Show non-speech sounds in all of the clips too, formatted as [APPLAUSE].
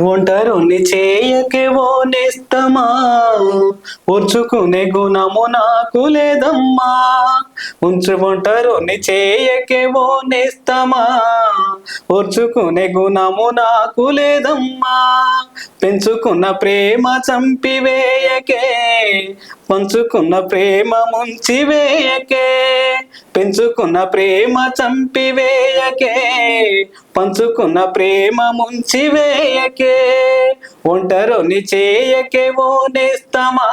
ఒంటరుని చేయకే ఓ నేస్తమా? ఓర్చుకునే గుణము నాకు లేదమ్మా. ఉంచు ఒంటరుని చేయకే ఓ నేస్తమా? ఓర్చుకునే గుణము నాకు లేదమ్మా. పెంచుకున్న ప్రేమ చంపివేయకే. పంచుకున్న ప్రేమ ముంచివేయకే. పెంచుకున్న ప్రేమ చంపివేయకే. పంచుకున్న ప్రేమ ముంచివేయకే. ఒంటరుని చేయకే ఓ నేస్తమా.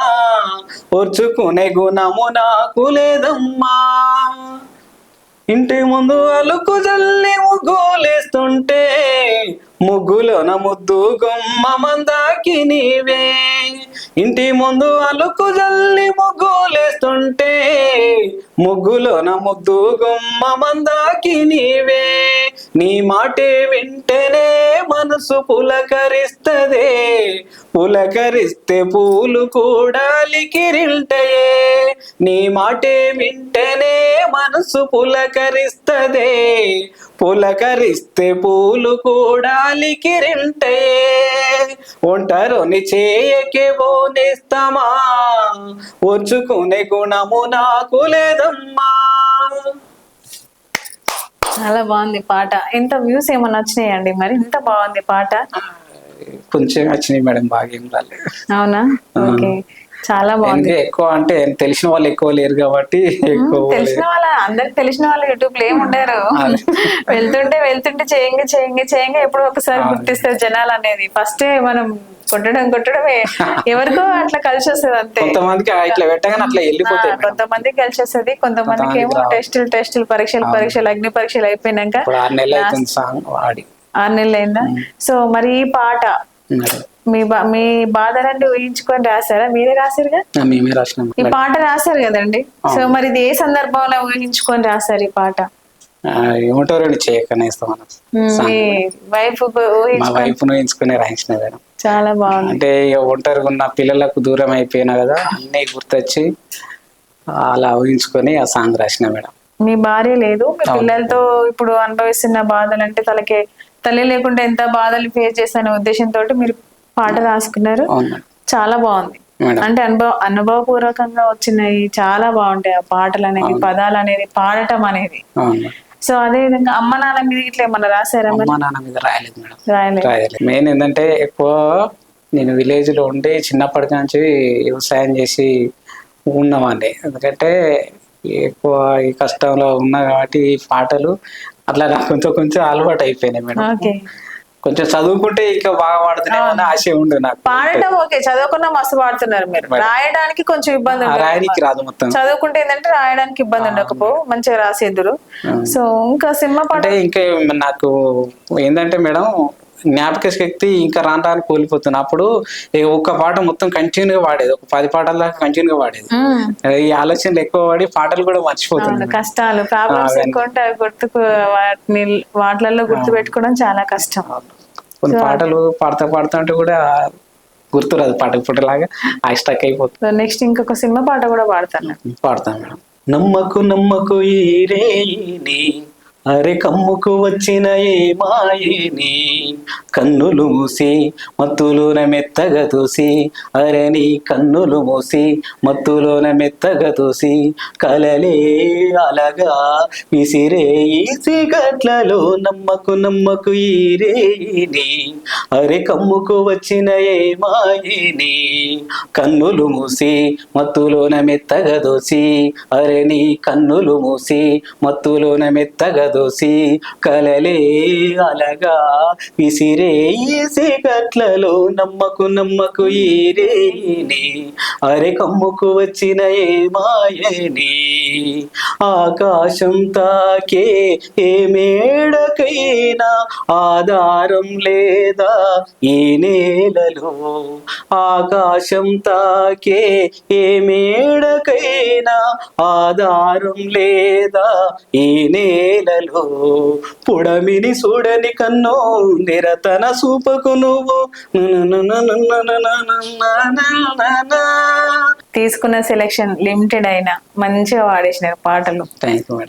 ఓర్చుకునే గుణము నాకు లేదమ్మా. ఇంటి ముందు అలుకు జల్లి ముగ్గులేస్తుంటే ముగ్గులోన ముద్దు గుమ్మ మందాకి నీవే. ఇంటి ముందు అలుకు జల్లి ముగ్గులేస్తుంటే ముగ్గులోన ముద్దు గుమ్మ మందాకి నీవే. నీ మాటే వింటేనే మనసు పులకరిస్తదే పులకరిస్తే పూలు కూడా లికిరిల్టయే నీ మాటే వింటనే మనసు పులకరిస్తదే పులకరిస్తే పూలు కూడా లికిరిల్టయే ఒంటరుని చేయకే బోనేస్తామా ఓర్చుకునే గుణము నాకు లేదమ్మా. చాలా బాగుంది పాట. ఎంత వ్యూస్ ఏమన్నా వచ్చినాయండి మరి? ఇంత బాగుంది పాట. కొంచెం వచ్చినాయి మేడం బాగా ఏం రాలేదు. అవునా? ఓకే. చాలా బాగుంది. ఎక్కువ అంటే తెలిసిన వాళ్ళు ఎక్కువ లేరు కాబట్టి తెలిసిన వాళ్ళ అందరికి తెలిసిన వాళ్ళు యూట్యూబ్లో ఏమి ఉండరు వెళ్తుంటే వెళ్తుంటే చేయంగా చేయంగా చేయంగా ఎప్పుడు ఒకసారి గుర్తిస్తారు జనాలు అనేది. ఫస్ట్ మనం కొట్టడం కొట్టడమే. [LAUGHS] ఎవరికో అట్లా కలిసి వస్తుంది అంతే. కొంతమందికి ఇట్లా పెట్టగానే అట్లా వెళ్ళిపోతాయి కొంతమందికి కలిసి వస్తుంది కొంతమందికి ఏమో టెస్టులు టెస్టులు పరీక్షలు పరీక్షలు అగ్ని పరీక్షలు అయిపోయినాక ఆరు నెలలు అవుతుంది సాంగ్ వాడి. ఆరు నెలలు అయిందా? సో మరి ఈ పాట మీ బా మీ బాధలన్నీ ఊహించుకొని రాశారా? మీరే రాశారుగా? మేమే రాసినాం. ఈ పాట రాశారు కదండి. సో మరి ఇది ఏ సందర్భంలో ఊహించుకొని రాశారు ఈ పాట? ఆ, ఏమంటారు అండి చేయకనేస్తాం అన్న మ్, మీ వైఫ్ మా వైఫ్ను ఎంచుకునే రాయించిన మేడం. చాలా బాగుంది. అంటే ఇక ఒంటరిగా ఉన్న పిల్లలకు దూరం అయిపోయినా కదా అన్నీ గుర్తొచ్చి అలా ఊహించుకొని ఆ సాంగ్ రాసిన మేడం. మీ భార్య లేదు మీ పిల్లలతో ఇప్పుడు అనుభవిస్తున్న బాధలు అంటే తలకి తల్లి లేకుండా ఎంత బాధలు ఫేస్ చేస్తానే ఉద్దేశంతో మీరు పాట రాసుకున్నారు. చాలా బాగుంది. అంటే అనుభవ అనుభవపూర్వకంగా వచ్చినాయి చాలా బాగుంటాయి ఆ పాటలు అనేది పదాలు అనేది పాడటం అనేది. సో అదే విధంగా అమ్మ నాన్న మీద ఇట్లా ఏమన్నా రాశారా అమ్మా నాన్న మీద రాయలేదు మేడం. రాయలేదు. మెయిన్ ఏంటంటే ఎక్కువ నేను విలేజ్లో ఉండి చిన్నప్పటి నుంచి వ్యవసాయం చేసి ఉన్నవాడిని. ఎందుకంటే ఎక్కువ ఈ కష్టంలో ఉన్నా కాబట్టి ఈ పాటలు అట్లా నాకు కొంచెం కొంచెం అలవాటు అయిపోయినాయి మేడం కొంచెం చదువుకుంటే ఇంకా బాగా పాడుతున్నామో అని ఆశ ఉండు నాకు. పాడటం ఓకే చదువుకున్నా మస్తు పాడుతున్నారు మీరు. రాయడానికి కొంచెం ఇబ్బంది. రాయనికి రాదు మొత్తం. చదువుకుంటే ఏంటంటే రాయడానికి ఇబ్బంది ఉండకపో మంచిగా రాసేద్దరు సో ఇంకా సినిమా పాట ఇంకా నాకు ఏంటంటే మేడం జ్ఞాపక శక్తి ఇంకా రాను రాను కోల్పోతున్నా అప్పుడు ఒక్క పాట మొత్తం కంటిన్యూగా పాడేది ఒక పది పాటల దాకా కంటిన్యూగా పాడేది మ్మ్. ఈ ఆలోచనలు ఎక్కువ పడి పాటలు కూడా మర్చిపోతుంది. కష్టాలు. ప్రాబ్లమ్స్ ఎక్కువ గుర్తుకు వాటిని వాటిలలో గుర్తు పెట్టుకోవడం చాలా కష్టం. కొన్ని పాటలు పాడుతా పాడుతా ఉంటే కూడా గుర్తురాదు పాట ఇప్పటిలాగా ఆ స్టక్ అయిపోతుంది. నెక్స్ట్ ఇంకొక సినిమా పాట కూడా పాడతాను. పాడతాం మేడం. నమ్మకు నమ్మకు ఈ అరే కమ్ముకు వచ్చిన ఏ మాయని కన్నులు మూసి మత్తులోన మెత్తగా తోసి అరే నీ కన్నులు మూసి మత్తులోన మెత్తగా తోసి కలలే అలగా విసిరే ఈ సిగట్లలో నమ్మకు నమ్మకు ఈ అరే కమ్ముకు వచ్చిన ఏ మాయని కన్నులు మూసి మత్తులోన మెత్తగా దోసి అరే నీ కన్నులు మూసి మత్తులోన మెత్తగా దోసి కలలే అలగా విసిరే గట్లలో నమ్మకు నమ్మకు ఈరేని. అరే కమ్ముకు వచ్చిన ఏ మాయని? ఆకాశం తాకే ఏ మేడకైనా ఆధారం లేదా ఈ నేలలో? ఆకాశం తాకే ఏ మేడకైనా ఆధారం లేదా ఈ నేలలో పుడమిని చూడని కన్నో నిరతన సూపకు నువ్వు తీసుకున్న సెలెక్షన్ లిమిటెడ్ అయినా మంచిగా పాడేసినారు పాటలు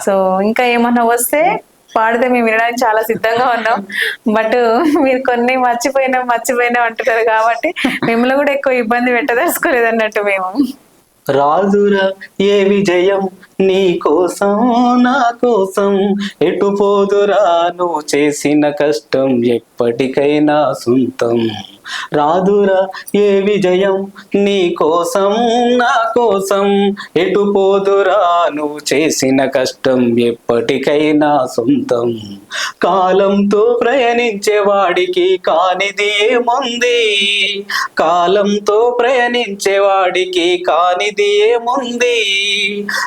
సో ఇంకా ఏమన్నా వస్తే పాడితే మేము వినడానికి చాలా సిద్ధంగా ఉన్నాం బట్ మీరు కొన్ని మర్చిపోయినాం మర్చిపోయినాం అంటున్నారు కాబట్టి మిమ్మల్ని కూడా ఎక్కువ ఇబ్బంది పెట్టదలుచుకోలేదు అన్నట్టు మేము రాజురా ఏ విజయం నీ కోసం నా కోసం? ఎటు పోదురా? నువ్వు చేసిన కష్టం ఎప్పటికైనా సొంతం. రాదురా ఏ విజయం నీ కోసం నా కోసం? ఎటు పోదురా నువ్వు చేసిన కష్టం ఎప్పటికైనా సొంతం. కాలంతో ప్రయాణించే వాడికి కానిది ఏముంది? కాలంతో ప్రయాణించే వాడికి కానిది ఏముంది?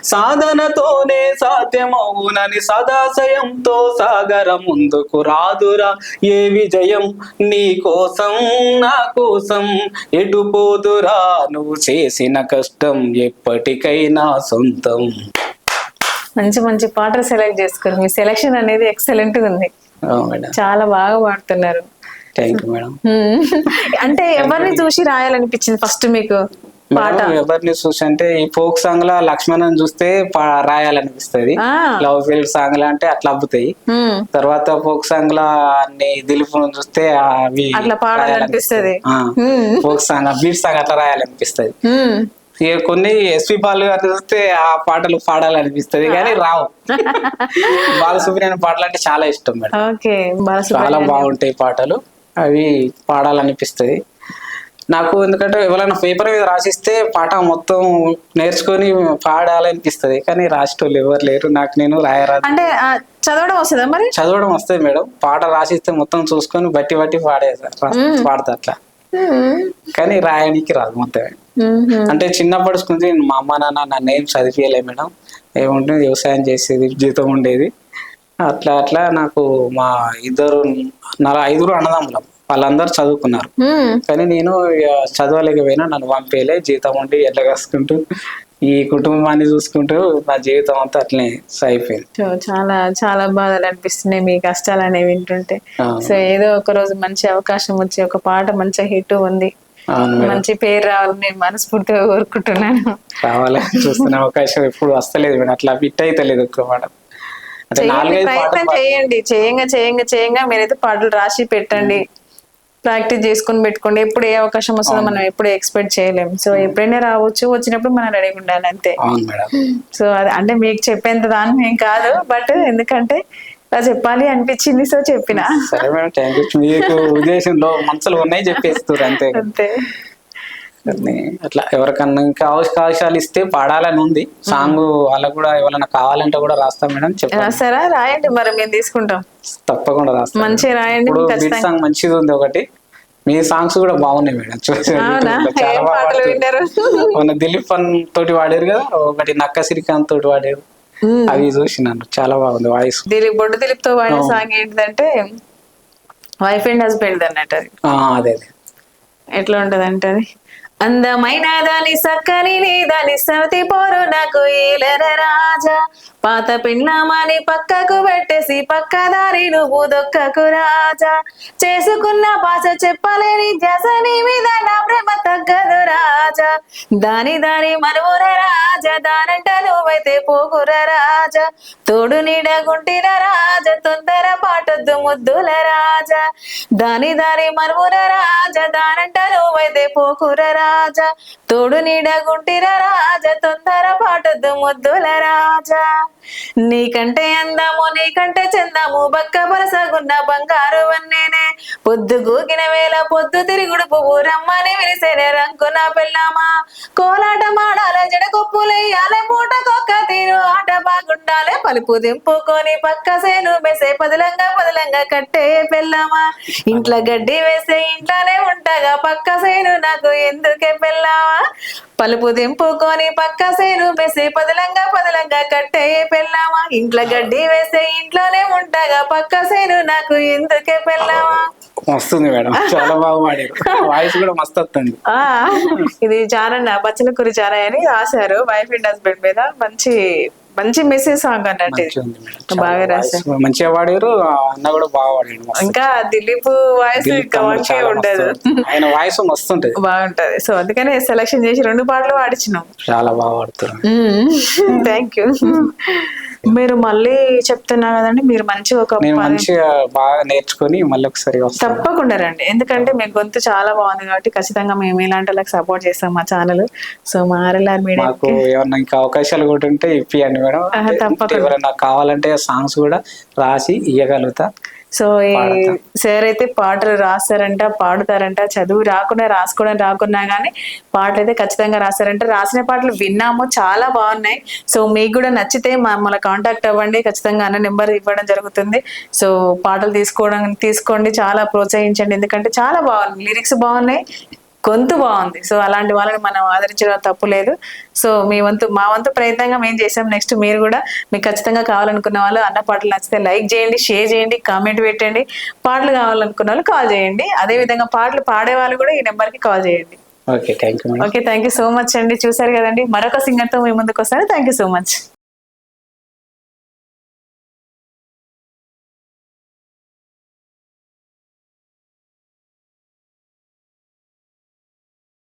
సాధనతోనే సాధ్యమవునని సదాశయంతో సాగరం ముందుకు రాదురా ఏ విజయం నీ కోసం? నా కోసం ఎటు పోదురా నువ్వు చేసిన కష్టం ఎప్పటికైనా సొంతం. మంచి మంచి పాటలు సెలెక్ట్ చేసుకోరు. మీ సెలెక్షన్ అనేది ఎక్సలెంట్గా ఉంది చాలా బాగా పాడుతున్నారు. Thank you madam. అంటే ఎవరిని చూసి రాయాలనిపించింది ఫస్ట్ మీకు? ఎవరిని చూసి అంటే ఈ ఫోక్ సాంగ్ లా లక్ష్మణ్ చూస్తే రాయాలనిపిస్తుంది. లవ్ ఫీల్డ్ సాంగ్ లా అంటే అట్లా అబ్బుతాయి. తర్వాత ఫోక్ సాంగ్ లా అన్ని దిలీప్ చూస్తే అవి పాడాలనిపిస్తది. ఫోక్ సాంగ్ బీట్ సాంగ్ అట్లా రాయాలనిపిస్తుంది. కొన్ని ఎస్పి పాలు గారిని చూస్తే ఆ పాటలు పాడాలనిపిస్తది కానీ రావు. బాలసుబ్రహ్మణ్యం పాటలు అంటే చాలా ఇష్టం మేడం. చాలా బాగుంటాయి పాటలు. అవి పాడాలనిపిస్తుంది. నాకు ఎందుకంటే ఎవరైనా పేపర్ మీద రాసిస్తే పాట మొత్తం నేర్చుకొని పాడాలనిపిస్తుంది. కానీ రాసేటోళ్ళు ఎవరు లేరు. నాకు నేను రాయరాదు. అంటే చదవడం వస్తుందా మరి? చదవడం వస్తుంది మేడం. పాట రాసిస్తే మొత్తం చూసుకొని బట్టి బట్టి పాడేది పాడతా అట్లా. కానీ రాయడానికి రాదు మొత్తం. అంటే చిన్నప్పటి నుంచి మా అమ్మ నాన్న నన్ను ఏం చదివియలే మేడం. ఏముంటుంది? వ్యవసాయం చేసేది జీతం ఉండేది. అట్లా అట్లా నాకు మా ఇద్దరు నల ఐదుగురు అన్నదమ్ములం. వాళ్ళందరూ చదువుకున్నారు. కానీ నేను చదవలేకపోయినా నన్ను పంపేయలే జీతం ఉండి ఎట్లా ఈ కుటుంబాన్ని చూసుకుంటూ నా జీవితం అంతా అట్లనే అయిపోయింది చాలా చాలా బాధలు అనిపిస్తున్నాయి మీ కష్టాలు అనేవి వింటుంటే సో ఏదో ఒక రోజు మంచి అవకాశం వచ్చి ఒక పాట మంచి హిట్ ఉంది. మంచి పేరు రావాలని నేను మనస్ఫూర్తిగా కోరుకుంటున్నాను. కావాలని చూస్తున్న అవకాశం ఎప్పుడు వస్తలేదు మేడం. అట్లా ఫిట్ అయితే లేదు ఒక్క నాలుగైదు ప్రయత్నం చేయండి. చేయంగా చేయంగా చేయంగా మీరైతే పాటలు రాసి పెట్టండి. ప్రాక్టీస్ చేసుకొని పెట్టుకోండి. ఎప్పుడు ఏ అవకాశం వస్తుందో మనం ఎప్పుడు ఎక్స్పెక్ట్ చేయలేం. సో ఎప్పుడైనా రావచ్చు. వచ్చినప్పుడు మనం రెడీగా ఉండాలి అంతే. సో అది అంటే మీకు చెప్పేంత దాని ఏం కాదు. బట్ ఎందుకంటే చెప్పాలి అనిపించింది సో చెప్పిన. సరే మేడం థ్యాంక్ యూ. మీకు [LAUGHS] ఉద్దేశంలో మనసులో ఉన్నాయి చెప్పేస్తారు అంతే. అంతే. అట్లా ఎవరికన్నా ఇంకా అవకాశాలు ఇస్తే పాడాలని ఉంది. సాంగ్ వాళ్ళకు కూడా ఎవరైనా కావాలంటే కూడా రాస్తాం మేడం రాస్తారా? రాయండి మరి మేము తీసుకుంటాం. తప్పకుండా రాస్తాం మంచిగా రాయండి బీట్ సాంగ్ మంచిది ఉంది ఒకటి. మీ సాంగ్స్ కూడా బాగున్నాయి మేడం. మొన్న దిలీప్ అన్ తోటి వాడారు కదా ఒకటి నక్క శ్రీకాంత్ తోటి వాడారు. అవి చూసినాను. చాలా బాగుంది వాయిస్. దిలీప్ బొడ్డు దిలీప్తో వాడిన సాంగ్ ఏంటిదంటే వైఫ్ అండ్ హస్బెండ్ అన్నట్టు అది. అదే ఎట్లా ఉంటది అంటే అది? అందమైన దాని సక్కని దాని సవతి పోరు నాకు ఏలర రాజా. పాత పిన్నమాని పక్కకు పెట్టేసి పక్కదారి నువ్వు దొక్కకు రాజా. చేసుకున్న పాస చెప్పలేని జస నీ మీద నా ప్రేమ తగ్గదు రాజా. దాని దాని మనువుర రాజా దానంట నువ్వైతే పోకుర రాజా. తోడు నీడగుంటిన రాజా తొందర పాటొద్దు ముద్దుల రాజా. దాని దాని మనువుర రాజా దానంట నువ్వైతే పోకుర రాజా রাজা తోడు నీడగుంటిర రాజా తొందర పాటొద్దు ముద్దుల రాజా. నీకంటే అందము నీకంటే చందము బక్క బలసగున్న బంగారు వన్నేనే. పొద్దు గూకిన వేళ పొద్దు తిరుగుడు పువ్వు రమ్మని విరిసేనే రంకున పెళ్ళామా. కోలాట మాడాల జడ కొప్పులెయ్యాలే పూట కొక్క తీరు ఆట బాగుండాలే పలుపు దింపుకొని పక్క సేను మెసే పదలంగా పదలంగా కట్టే పెళ్ళామా. ఇంట్లో గడ్డి వేసే ఇంట్లోనే ఉంటాగా పక్క సేను నాకు ఎందుకే పెళ్ళామా. పలుపు దింపుకొని పక్క సేను మెసే పదలంగా పదలంగా కట్టే పెళ్ళామా? ఇంట్లో గడ్డి వేసే ఇంట్లోనే ఉంటాగా పక్క సేను నాకు ఎందుకే పెళ్ళామా? వస్తుంది మేడం చాలా బాగా పాడారు. వాయిస్ కూడా మస్తు వస్తుంది ఇది చారన్న బచ్చల కురి చార అని రాశారు. వైఫ్ అండ్ హస్బెండ్ మీద మంచి మంచి మెసేజ్ సాంగ్ అన్నట్టు. బాగా రాశారు మంచిగా పాడారు. ఆ అన్న కూడా బాగా మస్తు. ఇంకా దిలీప్ వాయిస్ ఇంకా ఉండదు. ఆయన వాయిస్ మస్తు ఉంటది బాగుంటది. సో అందుకనే సెలెక్షన్ చేసి రెండు పాటలు పాడించినాం చాలా బాగా పాడుతారు థ్యాంక్ యూ మీరు మళ్ళీ చెప్తున్నా కదండి మీరు మంచి ఒక నేను మంచిగా బాగా నేర్చుకొని మళ్ళీ ఒకసారి తప్పకుండా రండి. ఎందుకంటే మీ గొంతు చాలా బాగుంది కాబట్టి ఖచ్చితంగా మేము ఇలాంటి వాళ్ళకి సపోర్ట్ చేస్తాం మా ఛానల్ సో మా ఆర్ఎల్ఆర్ మీడియా ఏమన్నా ఇంకా అవకాశాలు కూడా ఉంటే ఇప్పియండి మేడం. తప్పకుండా. ఎవరైనా కావాలంటే సాంగ్స్ కూడా రాసి ఇవ్వగలుగుతా సో ఈ సార్ అయితే పాటలు రాస్తారంట పాడుతారంట. చదువు రాకుండా రాసుకోవడం రాకున్నా కానీ పాటలు అయితే ఖచ్చితంగా రాస్తారంట. రాసిన పాటలు విన్నాము చాలా బాగున్నాయి. సో మీకు కూడా నచ్చితే మమ్మల్ని కాంటాక్ట్ అవ్వండి. ఖచ్చితంగా అన్న నెంబర్ ఇవ్వడం జరుగుతుంది. సో పాటలు తీసుకోవడం తీసుకోండి. చాలా ప్రోత్సహించండి. ఎందుకంటే చాలా బాగుంది లిరిక్స్ బాగున్నాయి. గొంతు బాగుంది. సో అలాంటి వాళ్ళని మనం ఆదరించడం తప్పు లేదు. సో మీ వంతు మా వంతు ప్రయత్నంగా మేము చేసాం నెక్స్ట్ మీరు కూడా మీకు ఖచ్చితంగా కావాలనుకున్న వాళ్ళు అన్న పాటలు నచ్చితే లైక్ చేయండి షేర్ చేయండి కామెంట్ పెట్టండి. పాటలు కావాలనుకున్న వాళ్ళు కాల్ చేయండి. అదే విధంగా పాటలు పాడే వాళ్ళు కూడా ఈ నెంబర్కి కాల్ చేయండి. Okay thank you so much అండి. చూసారు కదండి. మరొక సింగర్తో మీ ముందుకు వస్తాను. Thank you so much.